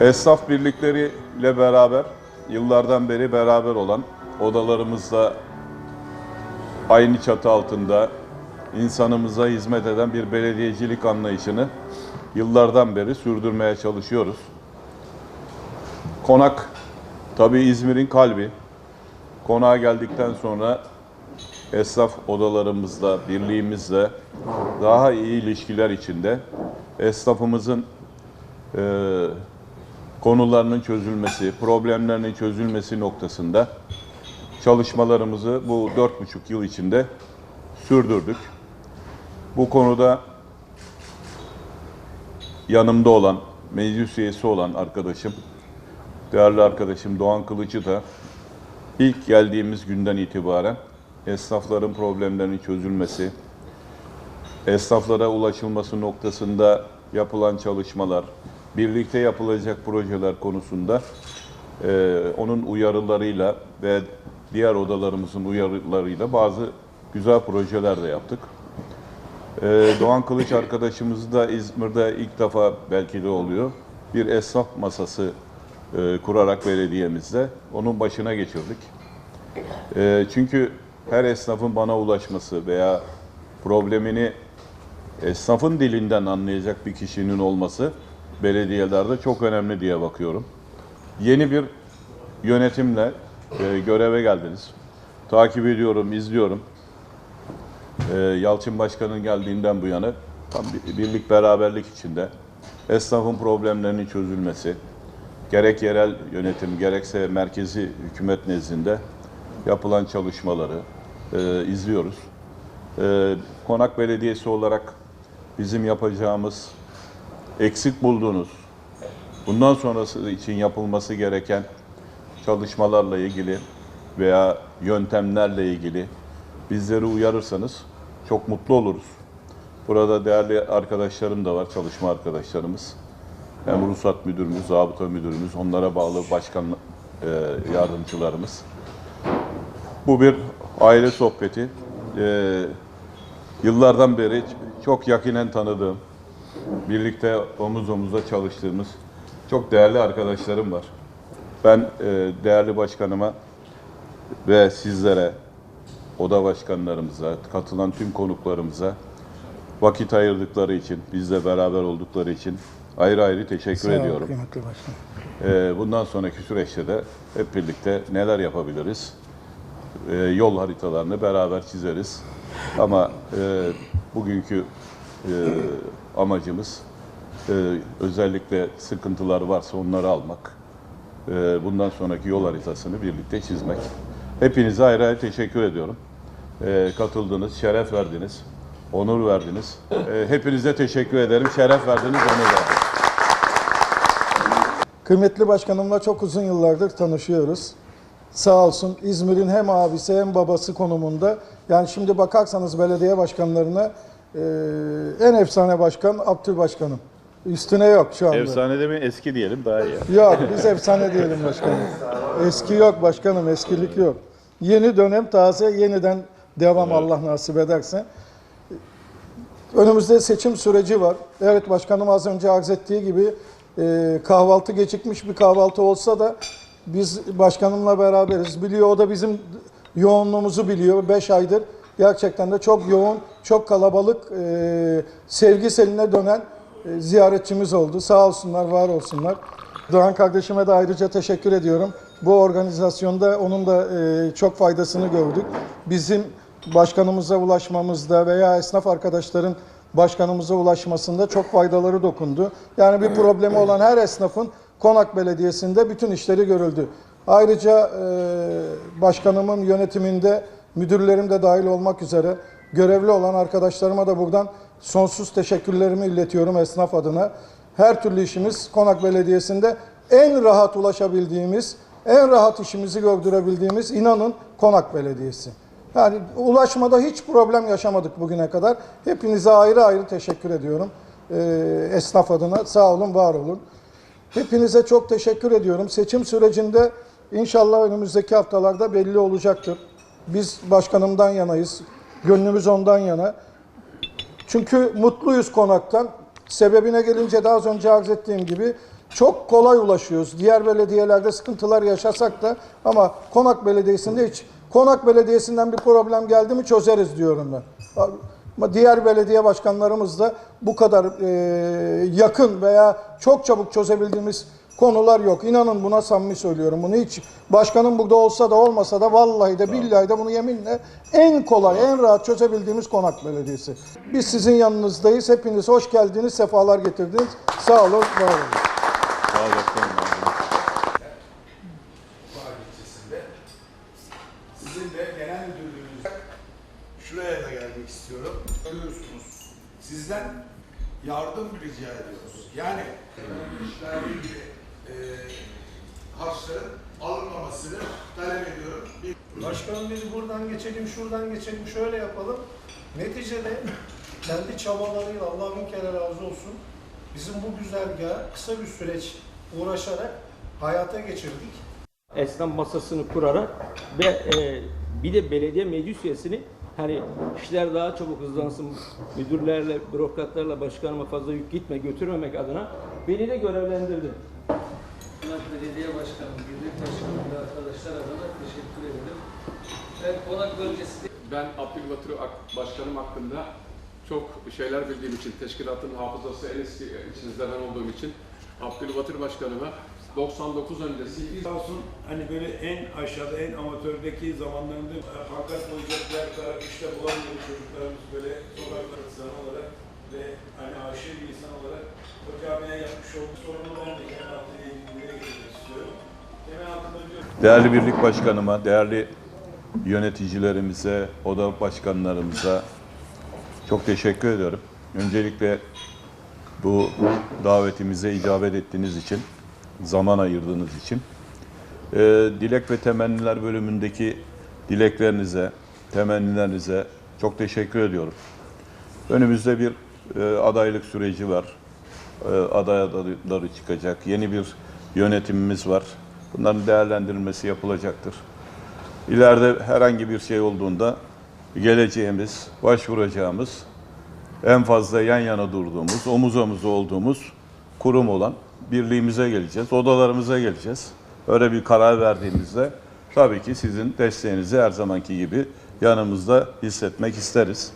Esnaf birlikleriyle beraber yıllardan beri beraber olan odalarımızda aynı çatı altında insanımıza hizmet eden bir belediyecilik anlayışını yıllardan beri sürdürmeye çalışıyoruz. Konak tabii İzmir'in kalbi. Konağa geldikten sonra esnaf odalarımızla, birliğimizle daha iyi ilişkiler içinde esnafımızın eee konularının çözülmesi, problemlerinin çözülmesi noktasında çalışmalarımızı bu dört buçuk yıl içinde sürdürdük. Bu konuda yanımda olan, meclis üyesi olan arkadaşım, değerli arkadaşım Doğan Kılıcı da ilk geldiğimiz günden itibaren esnafların problemlerinin çözülmesi, esnaflara ulaşılması noktasında yapılan çalışmalar, birlikte yapılacak projeler konusunda e, onun uyarılarıyla ve diğer odalarımızın uyarılarıyla bazı güzel projeler de yaptık. E, Doğan Kılıç arkadaşımız da İzmir'de ilk defa belki de oluyor. Bir esnaf masası e, kurarak belediyemizde onun başına geçirdik. E, çünkü her esnafın bana ulaşması veya problemini esnafın dilinden anlayacak bir kişinin olması belediyelerde çok önemli diye bakıyorum. Yeni bir yönetimle e, göreve geldiniz. Takip ediyorum, izliyorum. E, Yalçın Başkan'ın geldiğinden bu yana tam bir birlik beraberlik içinde esnafın problemlerinin çözülmesi, gerek yerel yönetim gerekse merkezi hükümet nezdinde yapılan çalışmaları e, izliyoruz. E, Konak Belediyesi olarak bizim yapacağımız eksik bulduğunuz, bundan sonrası için yapılması gereken çalışmalarla ilgili veya yöntemlerle ilgili bizleri uyarırsanız çok mutlu oluruz. Burada değerli arkadaşlarım da var, çalışma arkadaşlarımız. Hem ruhsat müdürümüz, zabıta müdürümüz, onlara bağlı başkan e, yardımcılarımız. Bu bir aile sohbeti. E, yıllardan beri çok yakinen tanıdığım, birlikte omuz omuza çalıştığımız çok değerli arkadaşlarım var. Ben e, değerli başkanıma ve sizlere, oda başkanlarımıza, katılan tüm konuklarımıza vakit ayırdıkları için, bizle beraber oldukları için ayrı ayrı teşekkür Sağ ediyorum. kıymetli başkanım. E, bundan sonraki süreçte de hep birlikte neler yapabiliriz? E, yol haritalarını beraber çizeriz. Ama e, bugünkü amacımız e, özellikle sıkıntılar varsa onları almak. E, bundan sonraki yol haritasını birlikte çizmek. Hepinize ayrı ayrı teşekkür ediyorum. E, katıldınız, şeref verdiniz, onur verdiniz. E, hepinize teşekkür ederim. Şeref verdiniz, onur verdiniz. Kıymetli başkanımla çok uzun yıllardır tanışıyoruz. Sağ olsun İzmir'in hem abisi hem babası konumunda. Yani şimdi bakarsanız belediye başkanlarına e, en efsane başkan Abdül Başkanım. Üstüne yok şu anda. Efsane demeyin, eski diyelim daha iyi. Yok biz efsane diyelim başkanım. Eski yok başkanım eskilik yok. Yeni dönem taze yeniden devam Allah nasip ederse. Önümüzde seçim süreci var. Evet başkanım az önce arz ettiği gibi e, kahvaltı gecikmiş bir kahvaltı olsa da biz başkanımla beraberiz. Biliyor o da bizim yoğunluğumuzu biliyor. 5 aydır gerçekten de çok yoğun, çok kalabalık, e, sevgi seline dönen e, ziyaretçimiz oldu. Sağ olsunlar, var olsunlar. Doğan kardeşime de ayrıca teşekkür ediyorum. Bu organizasyonda onun da e, çok faydasını gördük. Bizim başkanımıza ulaşmamızda veya esnaf arkadaşların başkanımıza ulaşmasında çok faydaları dokundu. Yani bir problemi olan her esnafın Konak Belediyesi'nde bütün işleri görüldü. Ayrıca e, başkanımın yönetiminde müdürlerim de dahil olmak üzere görevli olan arkadaşlarıma da buradan sonsuz teşekkürlerimi iletiyorum esnaf adına. Her türlü işimiz Konak Belediyesi'nde en rahat ulaşabildiğimiz, en rahat işimizi gördürebildiğimiz inanın Konak Belediyesi. Yani ulaşmada hiç problem yaşamadık bugüne kadar. Hepinize ayrı ayrı teşekkür ediyorum. Ee, esnaf adına sağ olun, var olun. Hepinize çok teşekkür ediyorum. Seçim sürecinde inşallah önümüzdeki haftalarda belli olacaktır. Biz başkanımdan yanayız. Gönlümüz ondan yana. Çünkü mutluyuz konaktan. Sebebine gelince de az önce arz ettiğim gibi çok kolay ulaşıyoruz. Diğer belediyelerde sıkıntılar yaşasak da ama Konak Belediyesi'nde hiç Konak Belediyesi'nden bir problem geldi mi çözeriz diyorum ben. Ama diğer belediye başkanlarımız da bu kadar e, yakın veya çok çabuk çözebildiğimiz konular yok. İnanın buna samimi söylüyorum. Bunu hiç başkanım burada olsa da olmasa da vallahi de billahi de bunu yeminle en kolay, en rahat çözebildiğimiz Konak Belediyesi. Biz sizin yanınızdayız. Hepiniz hoş geldiniz, sefalar getirdiniz. Sağ olun, var olun. Sağ olasın. Alınmamasını talep ediyorum. Bir Başkanım biz buradan geçelim, şuradan geçelim, şöyle yapalım. Neticede kendi çabalarıyla Allah bin kere razı olsun. Bizim bu güzergahı kısa bir süreç uğraşarak hayata geçirdik. esnaf masasını kurarak ve e, bir de belediye meclis üyesini hani işler daha çabuk hızlansın, müdürlerle, bürokratlarla başkanıma fazla yük gitme, götürmemek adına beni de görevlendirdi. Belediye Başkanı, Birlik Başkanı arkadaşlar adına teşekkür ederim. Ben Konak bölgesinde Ben Abdülbatur Ak- Başkanım hakkında çok şeyler bildiğim için, teşkilatın hafızası en eski içinizde ben olduğum için Abdülbatur Başkanıma 99 öncesi Sağ olsun hani böyle en aşağıda en amatördeki zamanlarında pankart koyacaklar işte bulamıyor çocuklarımız böyle sokakta insan olarak ve hani aşırı bir insan olarak o camiye yapmış olduğu sorunu ben de Değerli birlik başkanıma, değerli yöneticilerimize, oda başkanlarımıza çok teşekkür ediyorum. Öncelikle bu davetimize icabet ettiğiniz için, zaman ayırdığınız için. Ee, dilek ve temenniler bölümündeki dileklerinize, temennilerinize çok teşekkür ediyorum. Önümüzde bir e, adaylık süreci var. E, aday adayları çıkacak. Yeni bir yönetimimiz var. Bunların değerlendirilmesi yapılacaktır. İleride herhangi bir şey olduğunda geleceğimiz, başvuracağımız, en fazla yan yana durduğumuz, omuz omuza olduğumuz kurum olan birliğimize geleceğiz, odalarımıza geleceğiz. Öyle bir karar verdiğimizde tabii ki sizin desteğinizi her zamanki gibi yanımızda hissetmek isteriz.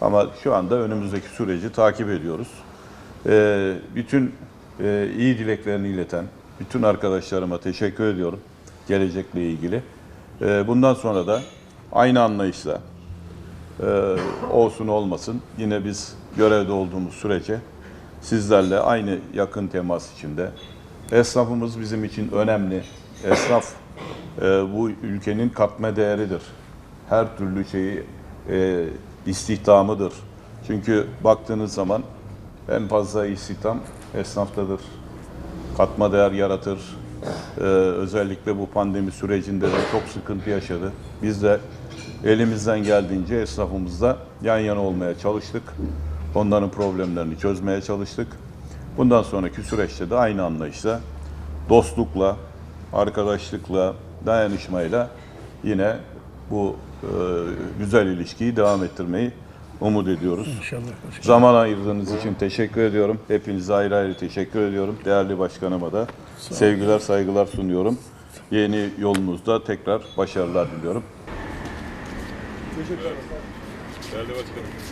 Ama şu anda önümüzdeki süreci takip ediyoruz. Ee, bütün e, iyi dileklerini ileten bütün arkadaşlarıma teşekkür ediyorum gelecekle ilgili. Ee, bundan sonra da aynı anlayışla e, olsun olmasın yine biz görevde olduğumuz sürece sizlerle aynı yakın temas içinde. Esnafımız bizim için önemli. Esnaf e, bu ülkenin katma değeridir. Her türlü şeyi e, istihdamıdır. Çünkü baktığınız zaman en fazla istihdam esnaftadır. Katma değer yaratır. Ee, özellikle bu pandemi sürecinde de çok sıkıntı yaşadı. Biz de elimizden geldiğince esnafımızla yan yana olmaya çalıştık. Onların problemlerini çözmeye çalıştık. Bundan sonraki süreçte de aynı anlayışla, dostlukla, arkadaşlıkla, dayanışmayla yine bu e, güzel ilişkiyi devam ettirmeyi umut ediyoruz. Zaman ayırdığınız için teşekkür ediyorum. Hepinize ayrı ayrı teşekkür ediyorum. Değerli başkanıma da sevgiler, saygılar sunuyorum. Yeni yolunuzda tekrar başarılar diliyorum. Değerli başkanım.